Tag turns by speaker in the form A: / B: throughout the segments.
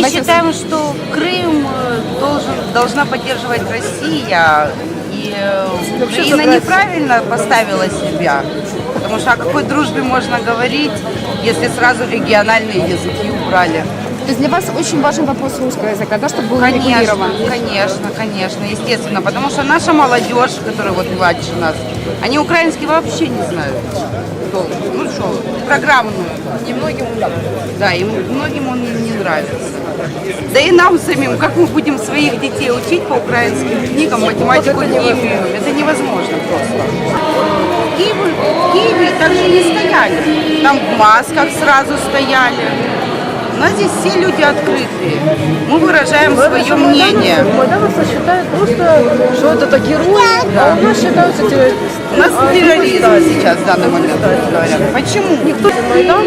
A: Мы считаем, что Крым э, должен, должна поддерживать Россия. И э, Украина неправильно поставила себя. Потому что о какой дружбе можно говорить, если сразу региональные языки убрали?
B: То есть для вас очень важен вопрос русского языка, да, чтобы был
A: Конечно,
B: регулирован.
A: конечно, конечно, естественно. Потому что наша молодежь, которая вот младше нас, они украинский вообще не знают. Ну что, программную. Немногим Да, и многим он не нравится. Да и нам самим, как мы будем своих детей учить по украинским книгам, математику химию, это невозможно просто. Киеве, в Киеве также не стояли. Там в масках сразу стояли. У нас здесь все люди открытые. Мы выражаем свое мнение.
C: Майдановцы считают просто, что это так герои, а у нас считаются террористы.
A: У нас терроризм сейчас в данный момент говорят. Почему?
C: Никто не Майдан,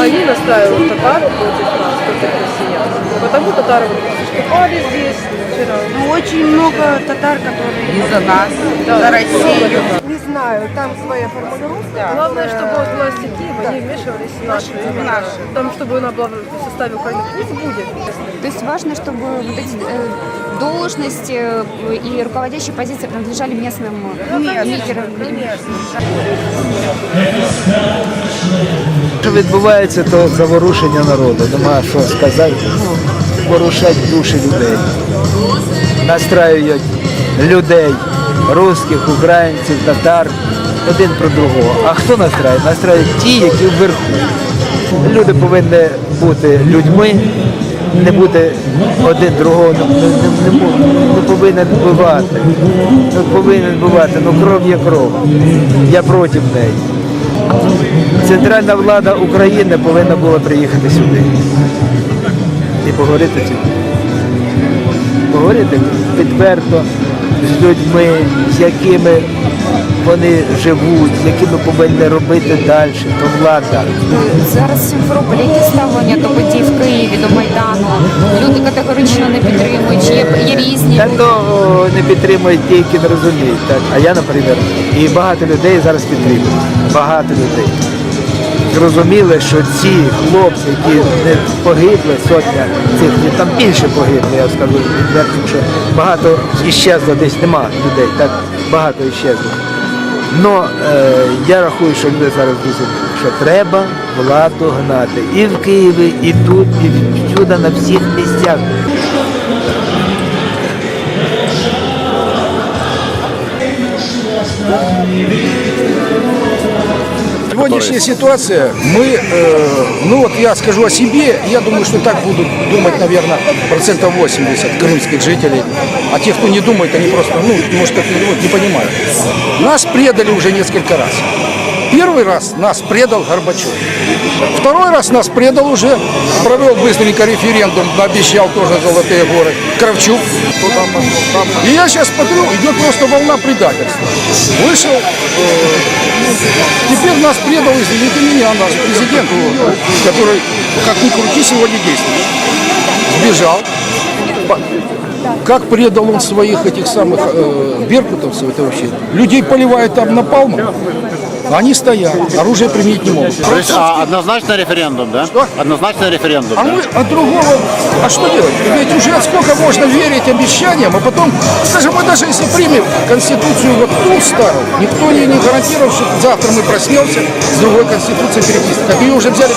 C: они настраивают татар против нас, против россиян. Потому татары выступали здесь вчера.
A: Ну, очень много татар, которые из-за нас, за Россию.
C: Не знаю, там своя формулировка. Главное, чтобы вот власти Киева не вмешивались в наши.
A: В наши.
C: Там, чтобы она была в составе Украины. Пусть будет.
B: То есть важно, чтобы вот эти э, должности э, и руководящие позиции принадлежали местным лидерам.
D: Що відбувається, то заворушення народу. Нема що сказати. Порушать душі людей. Настраюють людей, русських, українців, татар один про другого. А хто настраює? Настраюють ті, які вверху. Люди повинні бути людьми, не бути один другого, не, не, не, мо- не повинен вбивати. Не повинен вбивати, ну кров є кров. Я проти неї. Центральна влада України повинна була приїхати сюди і поговорити ці. Поговорити відверто з людьми, з якими вони живуть, з якими повинні робити далі, то влада.
B: Зараз в Сімферополі які ставлення до подій в Києві, до Майдану. Люди категорично не підтримують, чи є, є різні.
D: Та то не підтримують ті, які не розуміють. Так? А я, наприклад, і багато людей зараз підтримують. Багато людей. Зрозуміли, що ці хлопці, які не погибли, сотня цих, там більше погибли, я скажу що багато іщезло десь нема людей, так багато іщезло. Но е, я рахую, що люди зараз розуміють, що треба владу гнати і в Києві, і тут, і всюди, на всіх місцях.
E: Сегодняшняя ситуация, мы, э, ну вот я скажу о себе, я думаю, что так будут думать, наверное, процентов 80 крымских жителей. А те, кто не думает, они просто, ну, может, как не думают, не понимают. Нас предали уже несколько раз. Первый раз нас предал Горбачев. Второй раз нас предал уже, провел быстренько референдум, обещал тоже золотые горы, Кравчук. И я сейчас смотрю, идет просто волна предательства. Вышел, э, теперь нас предал, извините меня, наш президент, который, как ни крути, сегодня действует. Сбежал. Как предал он своих этих самых э, беркутовцев, это вообще. Людей поливают там напалмом, они стоят, оружие применить не могут.
F: То есть а, однозначно референдум, да?
E: Что?
F: Однозначно референдум,
E: А
F: да?
E: мы от другого, а что делать? Ведь уже сколько можно верить обещаниям, а потом, скажем, мы даже если примем Конституцию вот ту старую, никто не, не гарантировал, что завтра мы проснемся с другой Конституцией переписанной. Так ее уже взяли.